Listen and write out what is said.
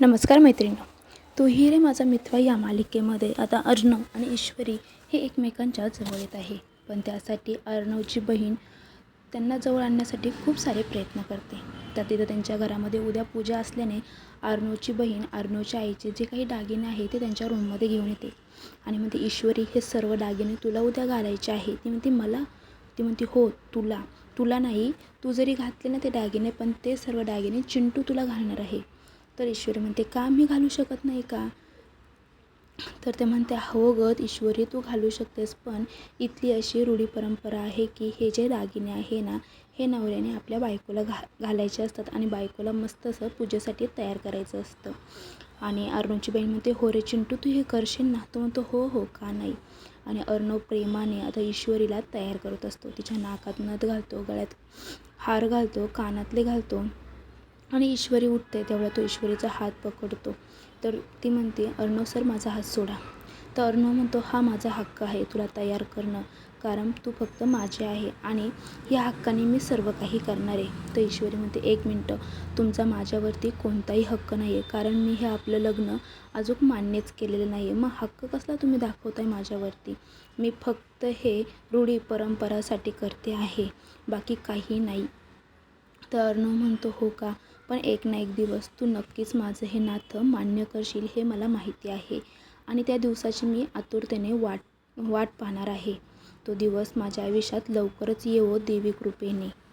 नमस्कार मैत्रिणी तू ही रे माझा मित्र या मालिकेमध्ये आता अर्णव आणि ईश्वरी हे एकमेकांच्या जवळ येत आहे. पण त्यासाठी अर्णवची बहीण त्यांना जवळ आणण्यासाठी खूप सारे प्रयत्न करते. तर तिथं त्यांच्या घरामध्ये उद्या पूजा असल्याने अर्णवची बहीण अर्णवच्या आईचे जे काही दागिने आहे ते त्यांच्या रूममध्ये घेऊन येते. आणि म्हणते ईश्वरी हे सर्व दागिने तुला उद्या घालायचे आहे ती म्हणते मला? ती म्हणते हो तुला. तुला नाही. तू जरी घातले ना ते दागिने पण ते सर्व दागिने चिंटू तुला घालणार आहे. तर ईश्वरी म्हणते का मी घालू शकत नाही का? तर ते म्हणते हो गत ईश्वरी तू घालू शकतेस पण इथली अशी रूढी परंपरा आहे की हे जे दागिने आहे ना हे नवऱ्याने आपल्या बायकोला घा घालायचे असतात आणि बायकोला मस्त असं पूजेसाठी तयार करायचं असतं. आणि अर्णवची बहीण म्हणते हो रे चिंटू तू हे करशील ना? तो म्हणतो हो हो का नाही? आणि अर्णव प्रेमाने आता ईश्वरीला तयार करत असतो. तिच्या नाकात नथ घालतो गळ्यात हार घालतो कानातले घालतो. आणि ईश्वरी उठते तेवढा तो ईश्वरीचा हात पकडतो. तर ती म्हणते अर्णव सर माझा हात सोडा. तर अर्णव म्हणतो हा माझा हक्क आहे तुला तयार करणं. कारण तू फक्त माझे आहे आणि या हक्काने मी सर्व काही करणार आहे. तर ईश्वरी म्हणते एक मिनटं. तुमचा माझ्यावरती कोणताही हक्क नाही आहे कारण मी हे आपलं लग्न अजून मान्यच केलेलं नाही आहे मग हक्क कसला तुम्ही दाखवताय माझ्यावरती? मी फक्त हे रूढी परंपरासाठी करते आहे. बाकी काही नाही. तर अर्णव म्हणतो हो का? पण एक ना एक दिवस तू नक्कीच माझं हे नातं मान्य करशील हे मला माहिती आहे. आणि त्या दिवसाची मी आतुरतेने वाट वाट पाहणार आहे. तो दिवस माझ्या आयुष्यात लवकरच येवो देवी कृपेने.